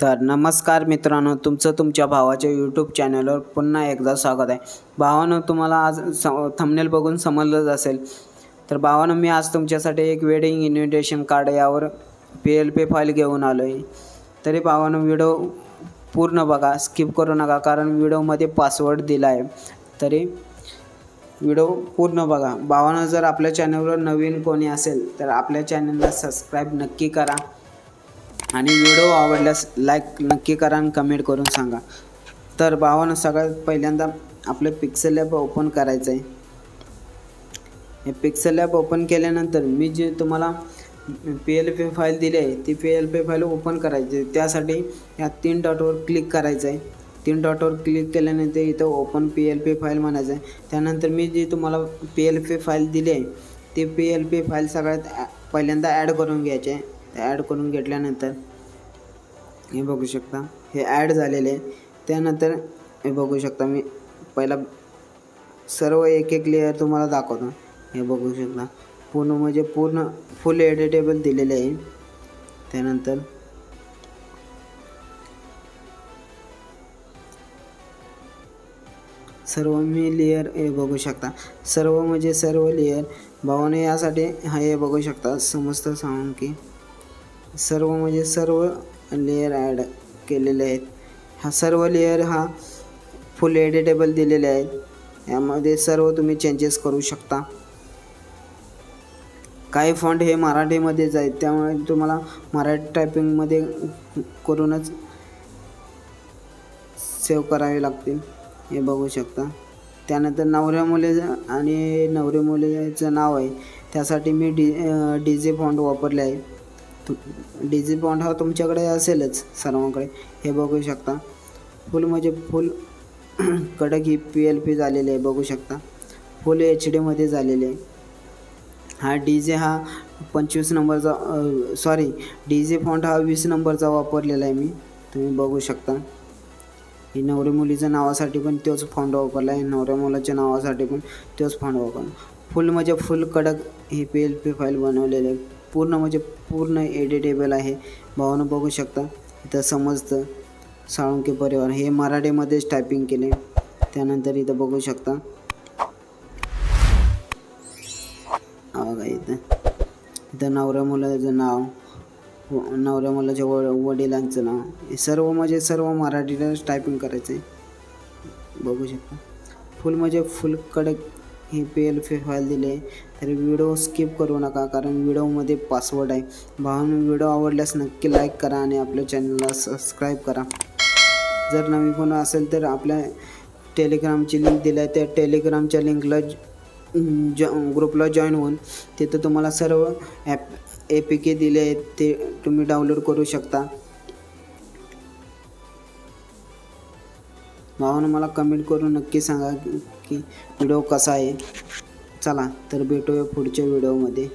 तर नमस्कार मित्रांनो तुमचं तुमच्या भावाच्या यूट्यूब चॅनलवर पुन्हा एकदा स्वागत आहे. भावानं तुम्हाला आज स थंबनेल बघून समजलंच असेल. तर भावानं मी आज तुमच्यासाठी एक वेडिंग इन्व्हिटेशन कार्ड यावर पी एल पी फाईल घेऊन आलो आहे तरी भावानं व्हिडिओ पूर्ण बघा स्किप करू नका कारण व्हिडिओमध्ये पासवर्ड दिला आहे तरी व्हिडिओ पूर्ण बघा. भावानं जर आपल्या चॅनलवर नवीन कोणी असेल तर आपल्या चॅनलला सबस्क्राईब नक्की करा. आणि व्हिडिओ आवडल्यास लाईक नक्की करा आणि कमेंट करून सांगा. तर भावानं सगळ्यात पहिल्यांदा आपलं पिक्सेल लॅब ओपन करायचं आहे हे पिक्सेल लॅब ओपन केल्यानंतर मी जे तुम्हाला पी एल पी फाईल दिली आहे ती P L P file open करायची. आहे. त्यासाठी ह्या तीन डॉटवर क्लिक करायचं आहे तीन डॉटवर क्लिक केल्यानंतर इथं open P L P file म्हणायचं आहे त्यानंतर मी जी तुम्हाला पी एल पी फाईल दिली आहे ती पी एल पी फाईल सगळ्यात ॲ- पहिल्यांदा ॲड करून घ्यायचे आहे. ॲड करून घेतल्यानंतर हे बघू शकता. हे ॲड झालेले आहे. त्यानंतर हे बघू शकता मी पहिला सर्व एक एक लेअर तुम्हाला दाखवतो. हे बघू शकता. पूर्ण म्हणजे पूर्ण फुल एडिटेबल दिलेले आहे. त्यानंतर सर्व मी लेअर हे बघू शकता. सर्व म्हणजे सर्व लेअर भावाने यासाठी हा हे बघू शकता. समजतं सांगून की सर्व म्हणजे सर्व लेअर ॲड केलेले आहेत. हा सर्व लेअर हा फुल एडिटेबल दिलेले आहेत. यामध्ये सर्व तुम्ही चेंजेस करू शकता. काही फॉन्ट हे मराठीमध्येच आहेत त्यामुळे तुम्हाला मराठी टायपिंगमध्ये करूनच सेव्ह करावे लागतील. हे बघू शकता. त्यानंतर नवऱ्या मुले आणि नवऱ्या मुलीचं नाव आहे. त्यासाठी मी डी डी जे फॉन्ट वापरले आहे. डी जे हा तुमच्याकडे असेलच सर्वांकडे. हे बघू शकता. फुल म्हणजे फुल कडक ही पी एल पी झालेली आहे बघू शकता. फुल एच डीमध्ये झालेली आहे. हा डी जे हा पंचवीस नंबरचा सॉरी डी जे फॉन्ट हा वीस नंबरचा वापरलेला आहे मी. तुम्ही बघू शकता. हे नवऱ्या मुलीच्या नावासाठी पण तोच फॉन्ट वापरला आहे. नवऱ्या मुलाच्या नावासाठी पण तोच फॉन्ट वापरला फुल म्हणजे फुल कडक ही पी एल पी फाईल बनवलेली आहे. पूर्ण म्हणजे पूर्ण एडिटेबल आहे. भावानं बघू शकता इथं समजतं साळुंके परिवार हे मराठीमध्येच टायपिंग केले. त्यानंतर इथं बघू शकता. बघा इथं. इथं नवऱ्या मुलाचं नाव नवऱ्या मुलाच्या व वडिलांचं नाव हे सर्व म्हणजे सर्व मराठीलाच टायपिंग करायचं आहे बघू शकता. फुल म्हणजे फुल कडक हे पी एल पी फाईल दिले. आहे तर व्हिडिओ स्किप करू नका कारण व्हिडिओमध्ये पासवर्ड आहे. भावानं व्हिडिओ आवडल्यास नक्की लाईक करा आणि आपल्या चॅनलला सबस्क्राईब करा. जर नवीन कोण असेल तर आपल्या टेलिग्रामची लिंक दिली आहे. त्या टेलिग्रामच्या लिंकला ज ग्रुपला जॉईन होऊन तिथं तुम्हाला सर्व ॲप ए पी के दिले आहेत. ते तुम्ही डाउनलोड करू शकता. भावानं मला कमेंट करून नक्की सांगा की व्हिडिओ कसा आहे? चला तर भेटूया पुढच्या व्हिडिओमध्ये